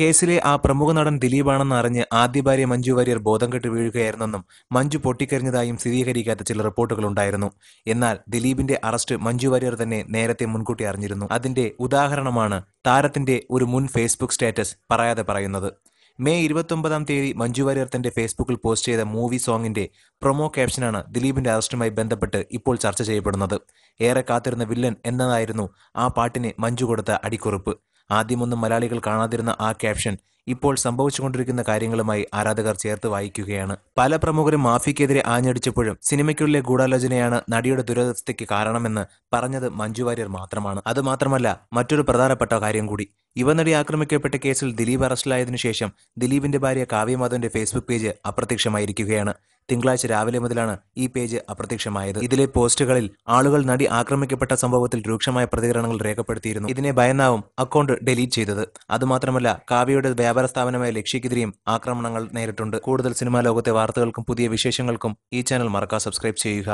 കേസിലെ ആ പ്രമുഖ നടൻ ദിലീപാണെന്ന് അറിഞ്ഞ് ആദ്യ ഭാര്യ മഞ്ജു വാര്യർ ബോധം കെട്ട് വീഴുകയായിരുന്നെന്നും മഞ്ജു പൊട്ടിക്കരിഞ്ഞതായും സ്ഥിരീകരിക്കാത്ത ചില റിപ്പോർട്ടുകളുണ്ടായിരുന്നു എന്നാൽ ദിലീപിന്റെ അറസ്റ്റ് മഞ്ജു വാര്യർ തന്നെ നേരത്തെ മുൻകൂട്ടി അറിഞ്ഞിരുന്നു. അതിന്റെ ഉദാഹരണമാണ് താരത്തിന്റെ ഒരു മുൻ ഫേസ്ബുക്ക് സ്റ്റാറ്റസ് പറയാതെ പറയുന്നത്. മെയ് ഇരുപത്തൊമ്പതാം തീയതി മഞ്ജു വാര്യർ തന്റെ ഫേസ്ബുക്കിൽ പോസ്റ്റ് ചെയ്ത മൂവി സോങ്ങിന്റെ പ്രൊമോ ക്യാപ്ഷനാണ് ദിലീപിന്റെ അറസ്റ്റുമായി ബന്ധപ്പെട്ട് ഇപ്പോൾ ചർച്ച ചെയ്യപ്പെടുന്നത്. ഏറെ കാത്തിരുന്ന വില്ലൻ എന്നതായിരുന്നു ആ പാട്ടിന് മഞ്ജു കൊടുത്ത അടിക്കുറിപ്പ്. ആദ്യമൊന്നും മലയാളികൾ കാണാതിരുന്ന ആ ക്യാപ്ഷൻ ഇപ്പോൾ സംഭവിച്ചുകൊണ്ടിരിക്കുന്ന കാര്യങ്ങളുമായി ആരാധകർ ചേർത്ത് വായിക്കുകയാണ്. പല പ്രമുഖരും മാഫിക്കെതിരെ ആഞ്ഞടിച്ചപ്പോഴും സിനിമയ്ക്കുള്ളിലെ ഗൂഢാലോചനയാണ് നടിയുടെ ദുരവസ്ഥയ്ക്ക് കാരണമെന്ന് പറഞ്ഞത് മഞ്ജു വാര്യർ മാത്രമാണ്. അത് മാത്രമല്ല മറ്റൊരു പ്രധാനപ്പെട്ട കാര്യം കൂടി. യുവനടി ആക്രമിക്കപ്പെട്ട കേസിൽ ദിലീപ് അറസ്റ്റിലായതിനു ശേഷം ദിലീപിന്റെ ഭാര്യ കാവ്യമാധവന്റെ ഫേസ്ബുക്ക് പേജ് അപ്രത്യക്ഷമായിരിക്കുകയാണ്. തിങ്കളാഴ്ച രാവിലെ മുതലാണ് ഈ പേജ് അപ്രത്യക്ഷമായത്. ഇതിലെ പോസ്റ്റുകളിൽ ആളുകൾ നടി ആക്രമിക്കപ്പെട്ട സംഭവത്തിൽ രൂക്ഷമായ പ്രതികരണങ്ങൾ രേഖപ്പെടുത്തിയിരുന്നു. ഇതിനെ ഭയന്നാവും അക്കൗണ്ട് ഡിലീറ്റ് ചെയ്തത്. അതുമാത്രമല്ല കാവ്യയുടെ വ്യാപാര സ്ഥാപനമായ ലക്ഷ്യക്കെതിരെയും ആക്രമണങ്ങൾ നേരിട്ടുണ്ട്. കൂടുതൽ സിനിമാ ലോകത്തെ വാർത്തകൾക്കും പുതിയ വിശേഷങ്ങൾക്കും ഈ ചാനൽ മറക്കാതെ സബ്സ്ക്രൈബ് ചെയ്യുക.